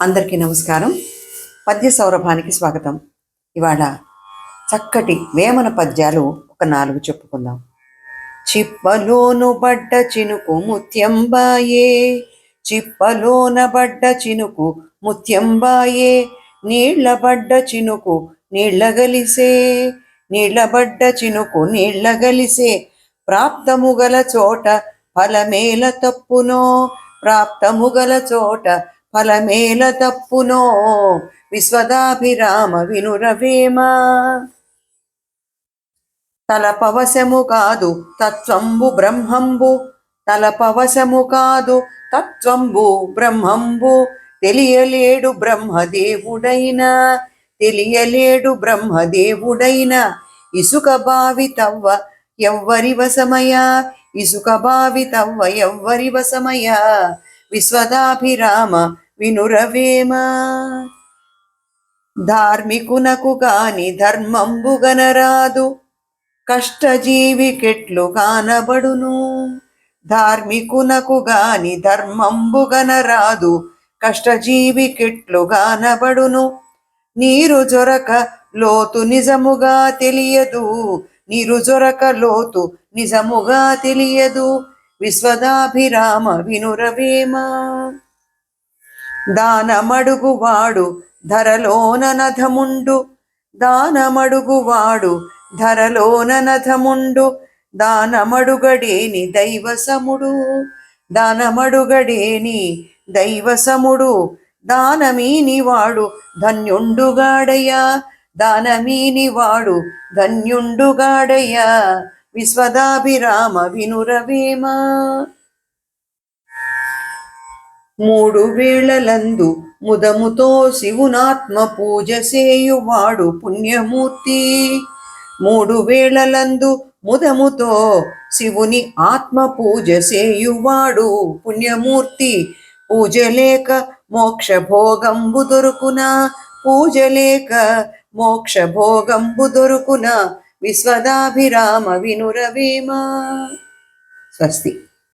అందరికీ నమస్కారం. పద్య సౌరభానికి స్వాగతం. ఇవాళ చక్కటి వేమన పద్యాలు ఒక నాలుగు చెప్పుకుందాం. చిప్పలోను బడ్డ చినుకు ముత్యంబాయే చిప్పలోన బడ్డ చినుకు ముత్యంబాయే నీళ్ళ బడ్డ చినుకు నీళ్ళ గలిసే నీళ్ళబడ్డ చినుకు నీళ్ళ గలిసే ప్రాప్తముగల చోట ఫలమేల తప్పునో ప్రాప్తముగల చోట ఫలమేల తప్పునో విశ్వదాభిరామ వినురవేమ. తలపవశము కాదు తత్వంబు బ్రహ్మంబు తలపవశము కాదు తత్వంబు బ్రహ్మంబు. తెలియలేడు బ్రహ్మదేవుడైనా తెలియలేడు బ్రహ్మదేవుడైన ఇసుక బావి తవ్వ ఎవ్వరి వశమయా ఇసుక బావి తవ్వ ఎవ్వరి వశమయా విశ్వదాభిరామ వినురవేమ? ధార్మికునకు గాని ధర్మంబు గనరాదు. కష్టజీవి కెట్లు కానబడును. ధార్మికునకు గాని ధర్మంబుగనరాదు కష్టజీవి కెట్లు కానబడును. నీరు జొరక లోతు నిజముగా తెలియదు. నీరు జొరక లోతు నిజముగా తెలియదు. విశ్వదాభిరామ వినురవేమా? దానమడుగువాడు ధరలోన నధముండు దానమడుగువాడు ధరలోన నధముండు దానమడుగడేని దైవసముడు. దానమడుగడేని దైవసముడు. దానమీనివాడు ధన్యుండుగాడయ్యా. దానమీనివాడు ధన్యుండుగాడయ్యా. విశ్వదాభిరామ వినురవేమా. మూడు వేళలందు ముదముతో శివునాత్మ పూజ సేయువాడు పుణ్యమూర్తి. మూడు వేళలందు ముదముతో శివుని ఆత్మ పూజ చేయువాడు పుణ్యమూర్తి. పూజలేక మోక్ష భోగంబు దొరుకున పూజలేక మోక్ష భోగంబు దొరుకున విశ్వదాభిరామ వినురవేమ. స్వస్తి.